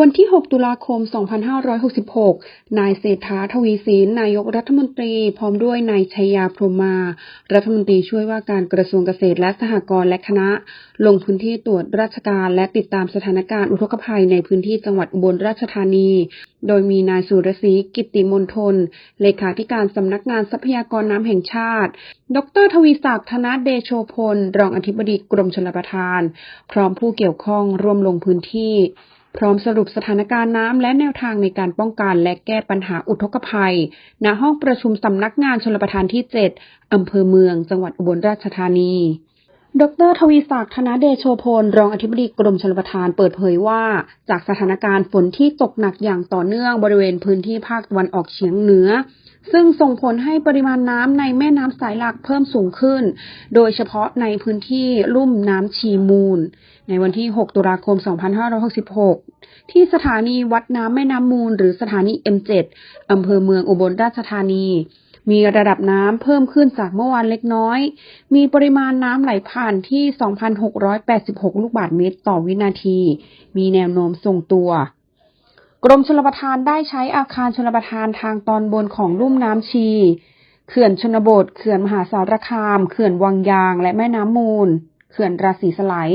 วันที่ 6 ตุลาคม 2566 นายเศรษฐาทวีสิน นายกรัฐมนตรี พร้อมด้วยนายชัยยาพรหมมา รัฐมนตรีช่วยว่าการกระทรวงเกษตรและสหกรณ์และคณะ ลงพื้นที่ตรวจราชการและติดตามสถานการณ์อุทกภัยในพื้นที่จังหวัดอุบลราชธานี โดยมีนายสุรศรีกิตติมนทน เลขาธิการสำนักงานทรัพยากรน้ำแห่งชาติ ดรทวีศักดิ์ธนเดโชพล รองอธิบดีกรมชลประทาน พร้อมผู้เกี่ยวข้องร่วมลงพื้นที่ พร้อมสรุปสถานการณ์น้ำและแนวทางในการป้องกันและแก้ปัญหาอุทกภัย ณ ห้องประชุมสำนักงานชลประทานที่ 7 อำเภอเมือง จังหวัดอุบลราชธานี ดรทวีศักดิ์ธนเดโชพล รองอธิบดีกรมชลประทานเปิดเผยว่า จากสถานการณ์ฝนที่ตกหนักอย่างต่อเนื่องบริเวณพื้นที่ภาคตะวันออกเฉียงเหนือ ซึ่งส่งผลให้ปริมาณน้ำในแม่น้ำสายหลักเพิ่มสูงขึ้น โดยเฉพาะในพื้นที่ลุ่มน้ำชีมูล ในวันที่ 6 ตุลาคม 2566 ที่สถานีวัดน้ำแม่น้ำมูล หรือสถานี M7 อำเภอเมืองอุบลราชธานี มีระดับน้ำเพิ่มขึ้นจากเมื่อวานเล็กน้อย มีปริมาณน้ำไหลผ่านที่ 2,686 ลูกบาศก์เมตรต่อวินาที มีแนวโน้มทรงตัว กรมชลประทานได้ใช้อาคารชลประทานทางตอนบนของลุ่มน้ำชี เขื่อนชนบท เขื่อนมหาสารคาม เขื่อนวังยาง และแม่น้ำมูล เขื่อนราศีสไลย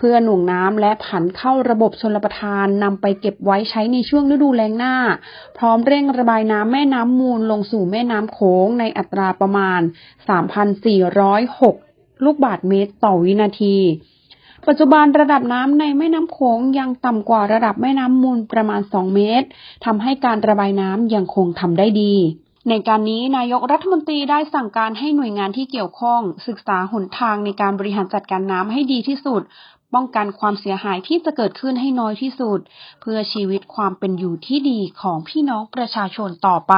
เพื่อหน่วงน้ำและผันเข้าระบบชลประทานนำไปเก็บไว้ใช้ในช่วงฤดูแล้งหน้า พร้อมเร่งระบายน้ำแม่น้ำมูลลงสู่แม่น้ำโขงในอัตราประมาณ 3,406 ลูกบาศก์เมตรต่อวินาทีปัจจุบันระดับน้ำในแม่น้ำโขงยังต่ำกว่าระดับแม่น้ำมูลประมาณ 2 เมตรทำให้การระบายน้ำยังคงทำได้ดี ในการนี้นายกรัฐมนตรีได้สั่งการให้หน่วยงานที่เกี่ยวข้อง ศึกษาหนทางในการบริหารจัดการน้ำให้ดีที่สุด ป้องกันความเสียหายที่จะเกิดขึ้นให้น้อยที่สุด เพื่อชีวิตความเป็นอยู่ที่ดีของพี่น้องประชาชนต่อไป